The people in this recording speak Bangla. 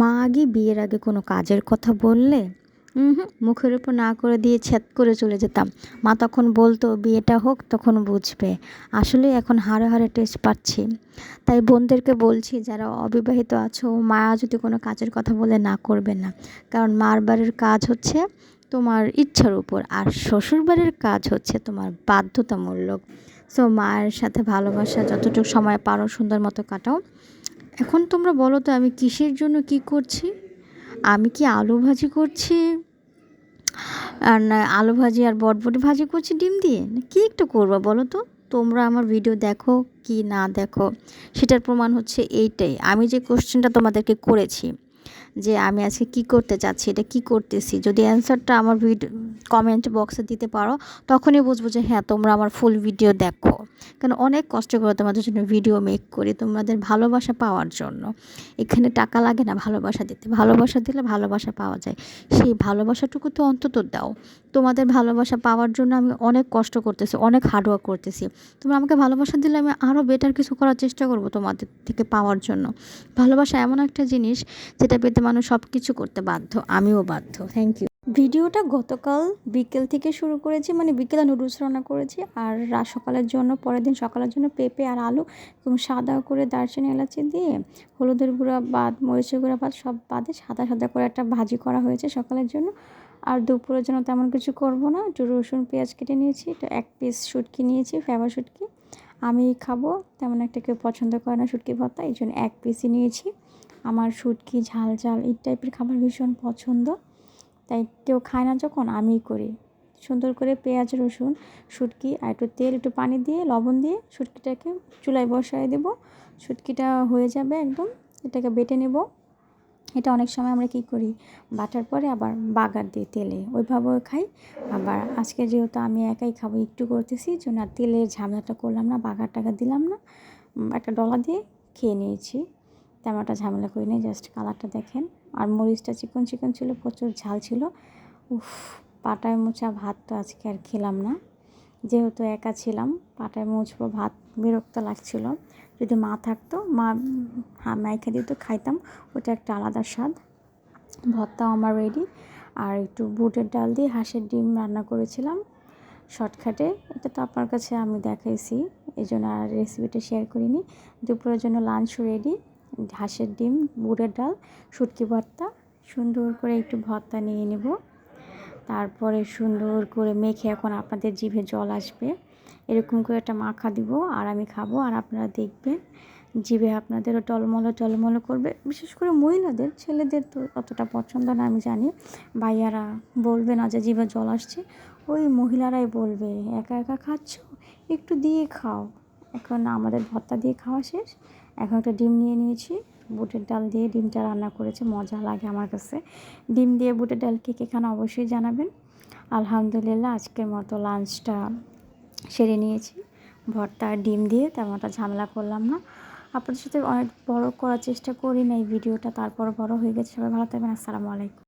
মা আগে বিয়ের আগে কোনো কাজের কথা বললে? হুম মুখের উপর না করে দিয়ে ছেদ করে চলে যেতাম। মা তখন বলতো, বিয়েটা হোক, তখন বুঝবে। আসলে এখন হাড়ে হাড়ে টেস্ট পাচ্ছি। তাই বোনদেরকে বলছি, যারা অবিবাহিত আছো, মা যদি কোনো কাজের কথা বলে না করবে না। কারণ মার বাড়ির কাজ হচ্ছে তোমার ইচ্ছার উপর, আর শ্বশুর বাড়ির কাজ হচ্ছে তোমার বাধ্যতামূলক। সো মায়ের সাথে ভালোবাসা, যতটুকু সময় পারো, সুন্দর মতো কাটাও। এখন তোমরা বলো তো, আমি কিসের জন্য কি করছি? আমি কি আলু ভাজি করছি? আর না, আলু ভাজি আর বটবটি ভাজি করছি ডিম দিয়ে? কী একটু করব বলো তো? তোমরা আমার ভিডিও দেখো কি না দেখো, সেটার প্রমাণ হচ্ছে এইটাই। আমি যে কোশ্চেনটা তোমাদেরকে করেছি যে আমি আজকে কি করতে চাচ্ছি, এটা কি করতেছি? যদি অ্যান্সারটা আমার ভিডিও কমেন্ট বক্সে দিতে পারো, তখনই বুঝব যে হ্যাঁ তোমরা আমার ফুল ভিডিও দেখো। কারণ অনেক কষ্ট করে তোমাদের জন্য ভিডিও মেক করি তোমাদের ভালোবাসা পাওয়ার জন্য। এখানে টাকা লাগে না ভালোবাসা দিতে। ভালোবাসা দিলে ভালোবাসা পাওয়া যায়। সেই ভালোবাসাটুকু তো অন্তত দাও। তোমাদের ভালোবাসা পাওয়ার জন্য আমি অনেক কষ্ট করতেছি, অনেক হার্ডওয়ার্ক করতেছি। তোমরা আমাকে ভালোবাসা দিলে আমি আরও বেটার কিছু করার চেষ্টা করব তোমাদের থেকে পাওয়ার জন্য। ভালোবাসা এমন একটা জিনিস যেটা পেতে মানুষ সব কিছু করতে বাধ্য, আমিও বাধ্য। থ্যাংক ইউ ভিডিওটা গতকাল বিকেল থেকে শুরু করেছি মানে বিকেলে নুডলস রান্না করেছি, আর সকালের জন্য, পরের দিন সকালের জন্য পেঁপে আর আলু এবং সাদা করে দারচিনি, এলাচি দিয়ে হলুদের গুঁড়া বাদ, মরিচের গুঁড়া বাদ সব বাদে সাদা সাদা করে একটা ভাজি করা হয়েছে সকালের জন্য। আর দুপুরের জন্য তেমন কিছু করব না, একটু রসুন, পেঁয়াজ কেটে নিয়েছি, একটু এক পিস শুটকি নিয়েছি ফেবার শুটকি। আমি খাব, তেমন একটা কেউ পছন্দ করে না শুটকি ভর্তা, এই জন্য এক পিসই নিয়েছি। আমার শুটকি ঝাল ঝাল এই টাইপের খাবার ভীষণ পছন্দ। তাই কেউ খায় না যখন আমিই করি। সুন্দর করে পেঁয়াজ, রসুন, শুটকি আর একটু তেল, একটু পানি দিয়ে, লবণ দিয়ে শুটকিটাকে চুলায় বসায় দেবো। শুটকিটা হয়ে যাবে একদম, এটাকে বেটে নেব। এটা অনেক সময় আমরা কী করি, বাটার পরে আবার বাগার দিই তেলে ওইভাবেও খাই। আবার আজকে যেহেতু আমি একাই খাব, একটু করতেছি জন্য তেলের ঝামেলাটা করলাম না বাগার টাকা দিলাম না। একটা ডলা দিয়ে খেয়ে নিয়েছি। তেমন একটা ঝামেলা করি জাস্ট কালারটা দেখেন। আর মরিচটা চিকন চিকন ছিল, প্রচুর ঝাল ছিল। উফ, পাটায় মোচা ভাত তো আজকে আর খেলাম না। যেহেতু একা ছিলাম, পাটায় মুছবো ভাত, বিরক্ত লাগছিল। যদি মা থাকতো, মা হ্যাঁ মাইখা দিত খাইতাম, ওটা একটা আলাদা স্বাদ। ভর্তাও আমার রেডি আর একটু বুটের ডাল দিয়ে হাঁসের ডিম রান্না করেছিলাম শর্টকাটে। এটা তো আপনার কাছে আমি দেখাইছি এই জন্য আর রেসিপিটা শেয়ার করিনি। দুপুরের জন্য লাঞ্চ রেডি হাঁসের ডিম বুটের ডাল, শুটকি ভর্তা। সুন্দর করে একটু ভর্তা নিয়ে নেব। তারপরে সুন্দর করে মেখে এখন আপনাদের জিভে জল আসবে। এরকম করে একটা মাখা দিব আর আমি খাব। আর আপনারা দেখবেন জিভে আপনাদেরও টলমলো টলমলো করবে। বিশেষ করে মহিলাদের, ছেলেদের তো অতটা পছন্দ না, আমি জানি। ভাইয়ারা বলবে না যে জিভে জল আসছে। ওই মহিলারাই বলবে, একা একা খাচ্ছ? একটু দিয়ে খাও। এখন আমাদের ভর্তা দিয়ে খাওয়া শেষ। এখন একটা ডিম নিয়ে নিয়েছি। বুটের ডাল দিয়ে ডিমটা রান্না করেছে, মজা লাগে আমার কাছে। ডিম দিয়ে বুটের ডাল কে কে খান অবশ্যই জানাবেন। আলহামদুলিল্লাহ আজকের মতো লাঞ্চটা সেরে নিয়েছি। ভর্তা, ডিম দিয়ে তেমন একটা ঝামেলা করলাম না। আপনাদের সাথে অনেক বড় করার চেষ্টা করি না, এই ভিডিওটা তারপর বড় হয়ে গেছে। সবাই ভালো থাকবেন, আসসালামু আলাইকুম।